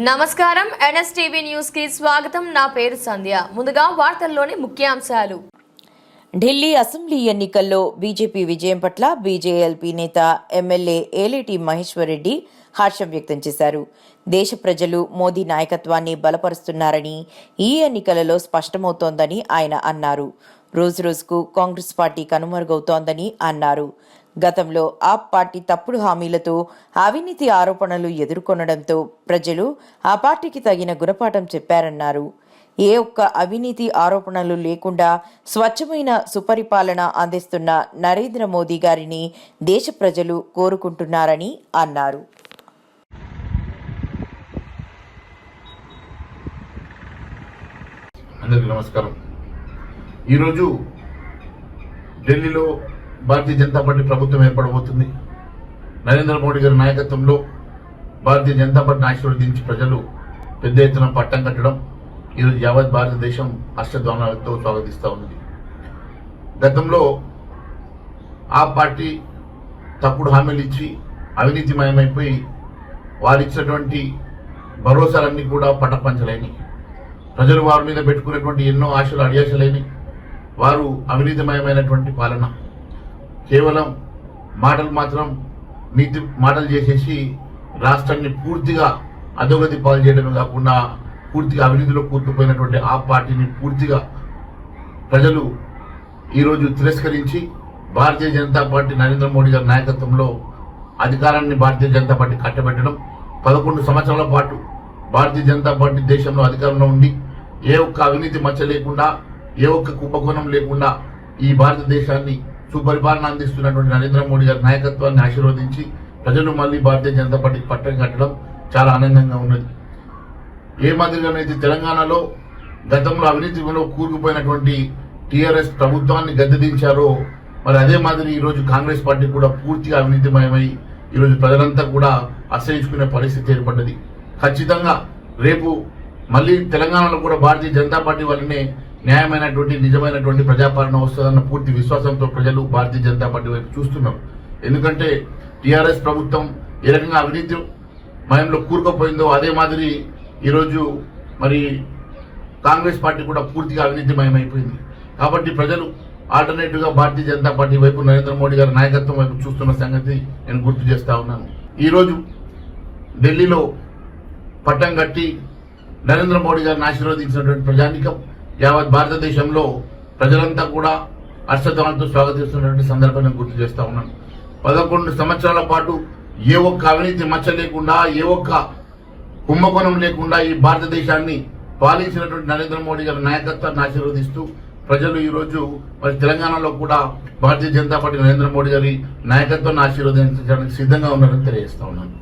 నమస్కారం. ఎన్ఎస్టీవీ న్యూస్కి స్వాగతం. నా పేరు సంధ్య. ముందుగా వార్తల్లోని ముఖ్యాంశాలు. ఢిల్లీ అసెంబ్లీ ఎన్నికల్లో బీజేపీ విజయం పట్ల బీజేఎల్పీ నేత ఎమ్మెల్యే ఏలేటి మహేశ్వరరెడ్డి హర్షం వ్యక్తం చేశారు. దేశ ప్రజలు మోదీ నాయకత్వాన్ని బలపరుస్తున్నారని ఈ ఎన్నికలలో స్పష్టమవుతోందని ఆయన అన్నారు. రోజురోజుకు కాంగ్రెస్ పార్టీ కనుమరుగవుతోందని అన్నారు. గతంలో ఆప్ పార్టీ తప్పుడు హామీలతో అవినీతి ఆరోపణలు ఎదుర్కొనడంతో ప్రజలు ఆ పార్టీకి తగిన గుణపాఠం చెప్పారన్నారు. ఏ ఒక్క అవినీతి ఆరోపణలు లేకుండా స్వచ్ఛమైన సుపరిపాలన అందిస్తున్న నరేంద్ర మోదీ గారిని దేశ ప్రజలు కోరుకుంటున్నారని అన్నారు. అందరికీ నమస్కారం. ఈరోజు ఢిల్లీలో భారతీయ జనతా పార్టీ ప్రభుత్వం ఏర్పడబోతుంది. నరేంద్ర మోడీ గారి నాయకత్వంలో భారతీయ జనతా పార్టీని ఆశీర్వదించి ప్రజలు పెద్ద ఎత్తున పట్టం కట్టడం ఈరోజు యావత్ భారతదేశం అష్టధ్వానాలతో స్వాగతిస్తూ ఉంది గతంలో ఆ పార్టీ తప్పుడు హామీలు ఇచ్చి అవినీతిమయమైపోయి వారిచ్చినటువంటి భరోసాలన్నీ కూడా పటపంచలేని. ప్రజలు వారి మీద పెట్టుకున్నటువంటి ఎన్నో ఆశలు అడియాశలేని వారు అవినీతిమయమైనటువంటి పాలన. కేవలం మాటలు మాత్రం నీతి మాటలు చేసేసి రాష్ట్రాన్ని పూర్తిగా అధోగతి పాలు చేయడమే కాకుండా పూర్తిగా అవినీతిలో కూర్చుపోయినటువంటి ఆ పార్టీని పూర్తిగా ప్రజలు ఈరోజు తిరస్కరించి భారతీయ జనతా పార్టీ నరేంద్ర మోడీ గారి నాయకత్వంలో అధికారాన్ని భారతీయ జనతా పార్టీ కట్టబెట్టడం పదకొండు సంవత్సరాల పాటు భారతీయ జనతా పార్టీ దేశంలో అధికారంలో ఉండి ఏ ఒక్క అవినీతి మచ్చ లేకుండా ఏ ఒక్క కుంభకోణం లేకుండా ఈ భారతదేశాన్ని సుపరిపాలన అందిస్తున్నటువంటి నరేంద్ర మోడీ గారి నాయకత్వాన్ని ఆశీర్వదించి ప్రజలు మళ్ళీ భారతీయ జనతా పార్టీకి పట్టం కట్టడం చాలా ఆనందంగా ఉన్నది. ఏ మాదిరిగానైతే తెలంగాణలో గతంలో అవినీతిలో కూరుకుపోయినటువంటి టీఆర్ఎస్ ప్రభుత్వాన్ని గద్దెదించారో మరి అదే మాదిరి ఈరోజు కాంగ్రెస్ పార్టీ కూడా పూర్తిగా అవినీతిమయమై ఈరోజు ప్రజలంతా కూడా అసహించుకునే పరిస్థితి ఏర్పడ్డది. ఖచ్చితంగా రేపు మళ్ళీ తెలంగాణలో కూడా భారతీయ జనతా పార్టీ వల్లనే న్యాయమైనటువంటి నిజమైనటువంటి ప్రజాపాలన వస్తుందన్న పూర్తి విశ్వాసంతో ప్రజలు భారతీయ జనతా పార్టీ వైపు చూస్తున్నారు ఎందుకంటే టీఆర్ఎస్ ప్రభుత్వం ఏ రకంగా అవినీతి మయంలో కూరుకుపోయిందో అదే మాదిరి ఈరోజు మరి కాంగ్రెస్ పార్టీ కూడా పూర్తిగా అవినీతిమయమైపోయింది కాబట్టి ప్రజలు ఆల్టర్నేటివ్గా భారతీయ జనతా పార్టీ వైపు నరేంద్ర మోడీ గారి నాయకత్వం వైపు చూస్తున్న సంగతి నేను గుర్తు చేస్తా ఉన్నాను. ఈరోజు ఢిల్లీలో పట్టం కట్టి నరేంద్ర మోడీ గారిని ఆశీర్వదించినటువంటి ప్రజానికం యావత్ భారతదేశంలో ప్రజలంతా కూడా హర్షధ్వాలతో స్వాగతిస్తున్నటువంటి సందర్భాన్ని గుర్తు చేస్తా ఉన్నాను. పదకొండు సంవత్సరాల పాటు ఏ ఒక్క అవినీతి మచ్చ లేకుండా ఏ ఒక్క కుంభకోణం లేకుండా ఈ భారతదేశాన్ని పాలించినటువంటి నరేంద్ర మోడీ గారి నాయకత్వాన్ని ఆశీర్వదిస్తూ ప్రజలు ఈరోజు మరి తెలంగాణలో కూడా భారతీయ జనతా పార్టీ నరేంద్ర మోడీ గారి నాయకత్వాన్ని ఆశీర్వదించడానికి సిద్ధంగా ఉన్నారని తెలియజేస్తా ఉన్నాను.